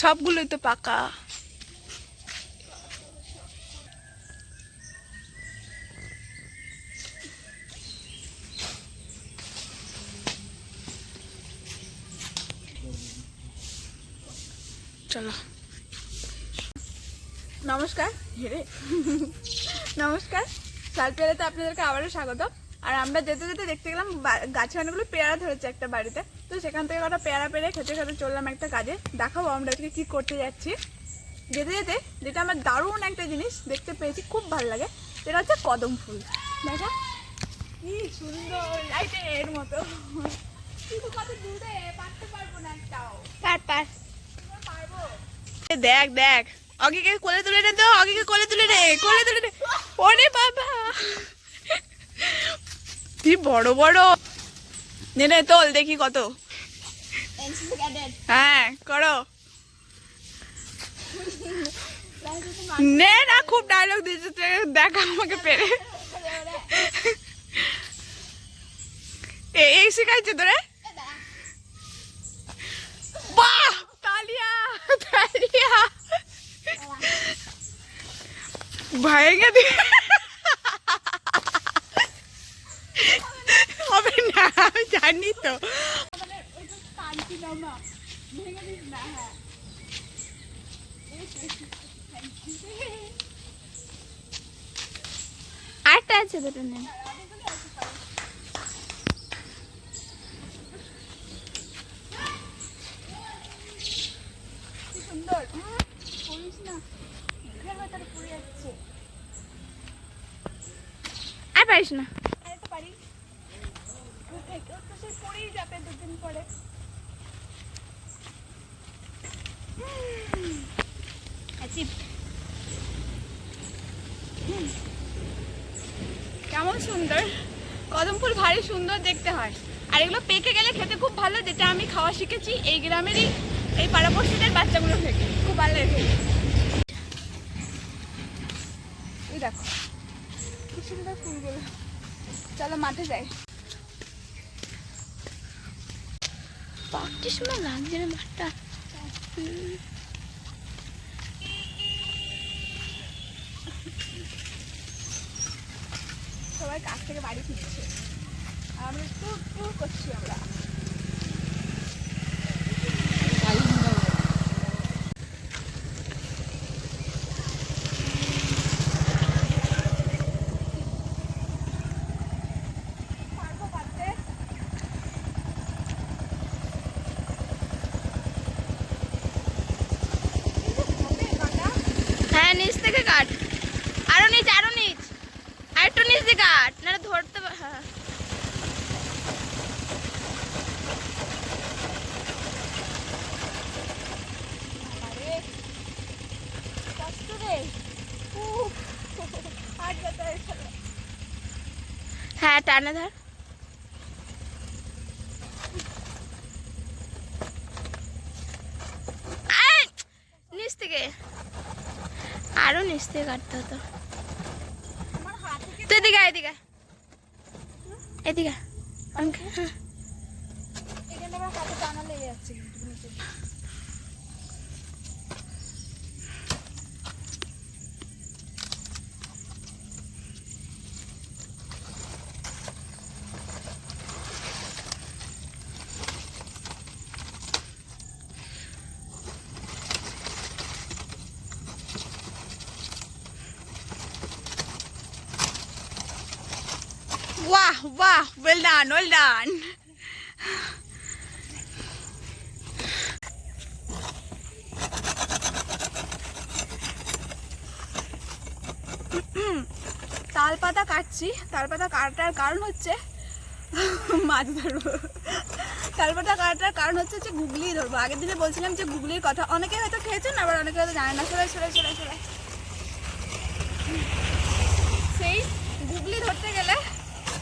সবগুলোই তো পাকা। চলো। নমস্কার। হেরে নমস্কার। সালপেরাতে আপনাদেরকে আবারও স্বাগত আর আমরা যেতে যেতে দেখতে গেলাম গাছে অনেকগুলো পেয়ারা ধরেছে একটা বাড়িতে। তো সেখান থেকে কটা পেয়ারা পেরে খেতে খেতে চললাম একটা কাজে। দেখাবো আমরা আজকে কী করতে যাচ্ছি। যেতে যেতে যেটা আমার দারুণ একটা জিনিস দেখতে পেয়েছি খুব ভালো লাগে। সেটা হচ্ছে কদম ফুল। দেখো? কি সুন্দর মতো। কিন্তু কত দূরে পারতে পারব না একটাও। পার পার। পারব। দেখ দেখ। অগিকে কোলে তুলে নে তো অগিকে কোলে তুলে নে কোলে তুলে নে। ওরে বাবা। কি বড় বড়। নে নে, তোল, দেখি কত। হ্যাঁ করো। নে না, খুব ডায়লগ দিয়েছে দেখ আমাকে পেরে। এই শিখাইছে তোরে? বাহ, তালিয়া তালিয়া। দিয়ে হবে না আমি জানি তো। আরেকটা আছে দুটো পড়িস না। আর পারিস না। সেই পড়েই যাবে দুদিন পরে। কেমন সুন্দর? কদম ফুল ভারী সুন্দর দেখতে হয়। আর এগুলো পেকে গেলে খেতে খুব ভালো যেটা আমি খাওয়া শিখেছি এই গ্রামেরই এই পাড়াপড়শিদের বাচ্চাগুলো থেকে। খুব ভালো লাগে। এই দেখো কি সুন্দর ফুলগুলো। চলো মাঠে যাই। শোনা লাগছে না মাঠটা সবাই কাছ থেকে বাড়ি ফিরছে? আমরা টুর টুর করছি আমরা পারব পারতে? হবে কাটা? হ্যাঁ নিচ থেকে কাট আরও নিচ আরও নিচ আর একটু নিচ দিয়ে কাট না ধরতে পা- হ্যাঁ আরে কষ্ট রে উফ, হাত ব্যথা হয়ে গেল। হ্যাঁ টানে ধর। নিচ থেকে। আরও নিচ থেকে কাটতে হতো। তুই এদিকে এদিকে এদিকে আমাকে হ্যাঁ। এখানে আমার হাতে টানা লেগে যাচ্ছে বাহ বাহ ওয়েল ডান ওয়েল ডান তাল পাতা কাটছি। তাল পাতা কাটার কারণ হচ্ছে, মাছ ধরবো। তাল পাতা কাটার কারণ হচ্ছে যে গুগলি ধরবো। আগের দিনে বলছিলাম যে গুগলির কথা। অনেকে হয়তো খেয়েছেন, আবার অনেকে হয়তো জানে না। সরাই সরাই সরাই সরাই সেই গুগলি ধরতে গেলে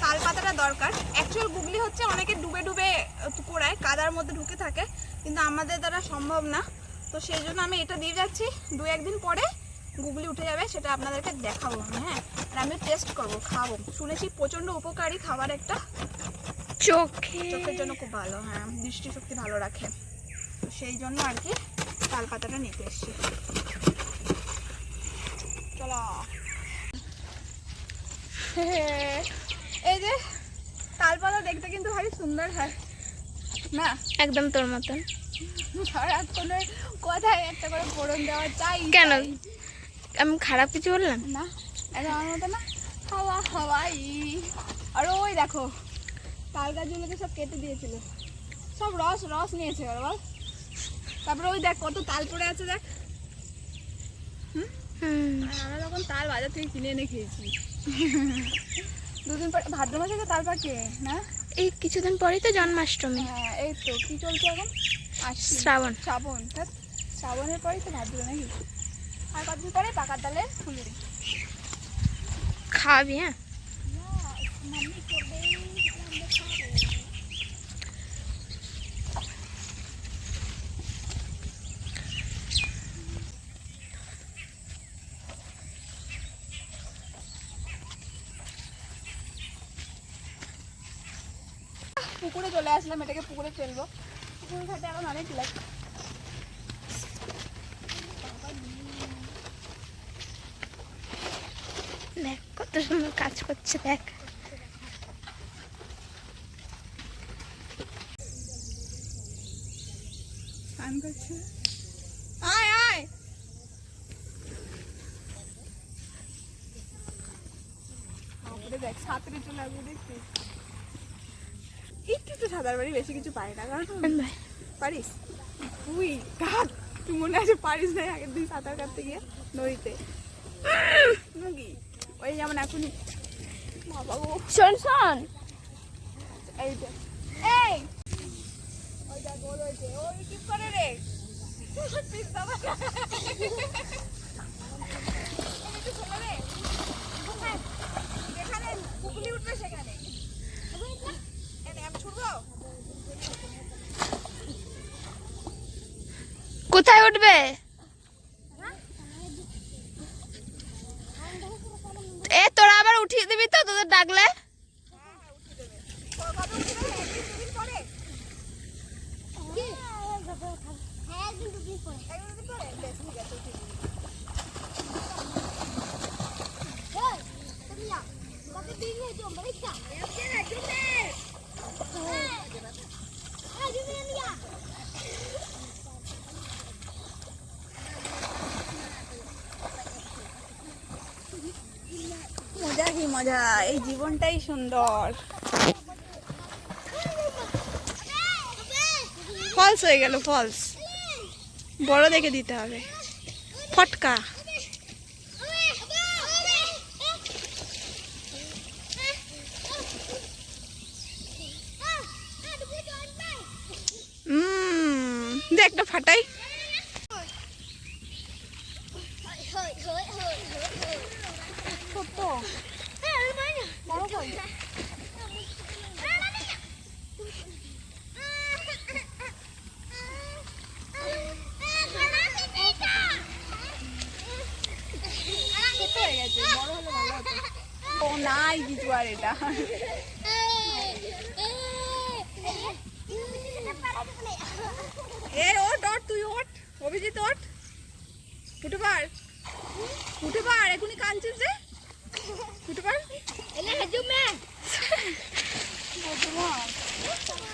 তাল পাতাটা দরকার। অ্যাকচুয়াল গুগলি হচ্ছে অনেকে ডুবে ডুবে কুড়ায় কাদার মধ্যে ঢুকে থাকে কিন্তু আমাদের দ্বারা সম্ভব না। তো সেই জন্য আমি এটা দিয়ে যাচ্ছি। দু একদিন পরে গুগলি উঠে যাবে সেটা আপনাদেরকে দেখাবো আমি হ্যাঁ? আর আমি টেস্ট করব খাব। শুনেছি প্রচণ্ড উপকারী খাবার একটা। চোখে। চোখের জন্য খুব ভালো হ্যাঁ দৃষ্টিশক্তি ভালো রাখে। তো সেই জন্য আর কি তাল পাতাটা নিতে এসছি। চলো। এই যে পাতা দেখতে কিন্তু ভারী সুন্দর হয়। না। একদম তোর মতন। কোথায় একটা করে ফোড়ন দেওয়া চাই কেন? আমি খারাপ কিছু বললাম? না এটা আমার মতো না। হাওয়া হাওয়াই। আর ওই দেখো তাল সব কেটে দিয়েছিল। সব রস রস নিয়েছে ওরা বল। তারপরে ওই দেখ কত তাল পড়ে আছে দেখ। হুম? আমরা তখন তাল বাজার থেকে কিনে এনে খেয়েছি। দুদিন পরে ভাদ্র মাসে তো তারপর কে? না? এই কিছুদিন পরেই তো জন্মাষ্টমী। হ্যাঁ এই তো। কি চলছে এখন? আশ্বিন। শ্রাবণ। শ্রাবণ। শ্রাবণের পরেই তো ভাদ্র নাকি? আর কতদিন পরে? পাকার ডালে ফুলুরি। খাওয়াবি হ্যাঁ? পুকুরে চলে আসলাম এটাকে পুকুরে ফেলব। পুকুর ঘাটে এখন অনেক লাগ দেখ কত সুন্দর কাজ করছে দেখ। আয় আয়। বাপরে দেখ সাঁতরে চলে আসব একটু তো সাঁতার বাড়ি বেশি কিছু পাই না কারণ পারিস? তুই কাক তুই মনে আছে পারিস না আগের দিন সাঁতার কাটতে গিয়ে নদীতে। নাকি ওই যেমন এখন বাবা গো। শোন শোন। এই এই! ওই দেখ গোল হয়েছে ওই কি করে রে। একটু? যেখানে পুকুলি উঠবে সেখানে। কোথায় উঠবে এ তোরা আবার উঠিয়ে দিবি তো তোদের ডাকলে কবে উঠবে একদিন দুদিন পরে একদিন দুদিন পরে বেশ ঠিক আছে উঠিয়ে দিবি। মজা এই জীবনটাই সুন্দর। ফলস হয়ে গেল ফলস বড় দেখে দিতে হবে। ফটকা। দে একটা ফাটাই। ও নাই কিছু আর এটা এ ওট ওট তুই ওট অভিজিৎ ওট উঠে পার উঠে পার এখনই কাঁদছিস যে উঠে পার বদমাস। এই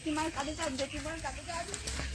চাপ, চাপ। জেঠিমার কাঁধে চাপ জেঠিমার কাঁধে চাপ